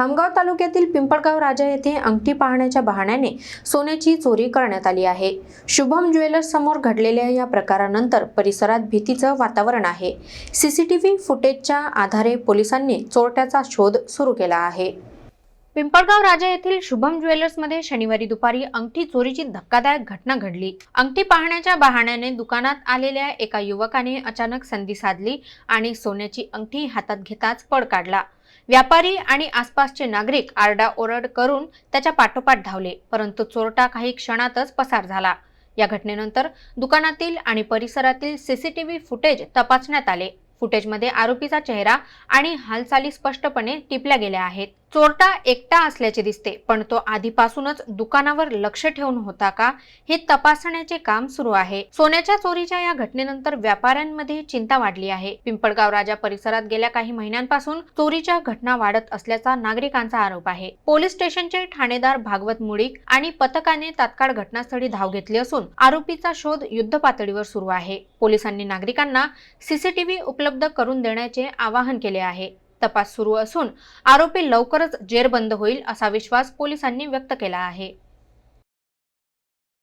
खामगाव तालुक्यातील पिंपळगाव राजा येथे अंगठी पाहण्याच्या बहाण्याने सोन्याची चोरी करण्यात आली आहे. शुभम ज्वेलर्स समोर घडलेल्या या प्रकारानंतर परिसरात भीतीचं वातावरण आहे. सीसीटीव्ही फुटेजच्या आधारे पोलिसांनी चोरट्याचा शोध सुरू केला आहे. पिंपळगाव राजा येथील शुभम ज्वेलर्समध्ये शनिवारी दुपारी अंगठी चोरीची धक्कादायक घटना घडली. अंगठी पाहण्याच्या बहाण्याने दुकानात आलेल्या एका युवकाने अचानक संधी साधली आणि सोन्याची अंगठी हातात घेताच पळ काढला. व्यापारी आणि आसपासचे नागरिक आरडाओरड करून त्याच्या पाठोपाठ धावले परंतु चोरटा काही क्षणातच पसार झाला. या घटनेनंतर दुकानातील आणि परिसरातील सीसीटीव्ही फुटेज तपासण्यात आले. फुटेजमध्ये आरोपीचा चेहरा आणि हालचाली स्पष्टपणे टिपल्या गेल्या आहेत. चोरटा एकटा असल्याचे दिसते पण तो आधीपासूनच दुकानावर लक्ष ठेवून होता का हे तपासण्याचे काम सुरू आहे. सोन्याच्या चोरीच्या या घटनेनंतर व्यापाऱ्यांमध्ये चिंता वाढली आहे. पिंपळगाव राजा परिसरात गेल्या काही महिन्यांपासून चोरीच्या घटना वाढत असल्याचा नागरिकांचा आरोप आहे. पोलीस स्टेशनचे ठाणेदार भागवत मुळीक आणि पथकाने तात्काळ घटनास्थळी धाव घेतली असून आरोपीचा शोध युद्ध पातळीवर सुरू आहे. पोलिसांनी नागरिकांना सीसीटीव्ही उपलब्ध करून देण्याचे आवाहन केले आहे. तपास सुरू असून आरोपी लवकरच जेरबंद होईल असा विश्वास पोलिसांनी व्यक्त केला आहे.